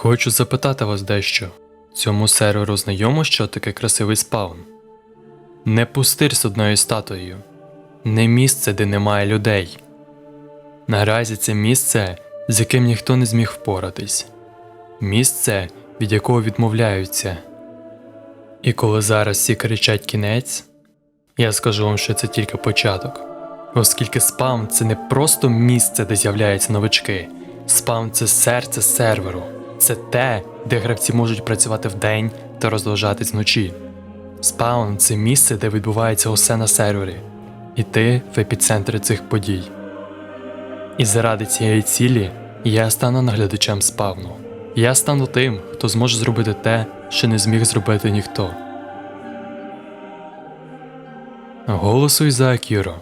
Хочу запитати вас дещо. Цьому серверу знайомо, що таке красивий спаун? Не пустир з одною статуєю, не місце, де немає людей. Наразі це місце, з яким ніхто не зміг впоратись, місце, від якого відмовляються. І коли зараз всі кричать кінець, я скажу вам, що це тільки початок. Оскільки спам це не просто місце, де з'являються новички. Спам це серце серверу. Це те, де гравці можуть працювати вдень та розважатись вночі. Спаун це місце, де відбувається усе на сервері, і ти в епіцентрі цих подій. І заради цієї цілі я стану наглядачем спавну. Я стану тим, хто зможе зробити те, що не зміг зробити ніхто. Голосуй за Акіро.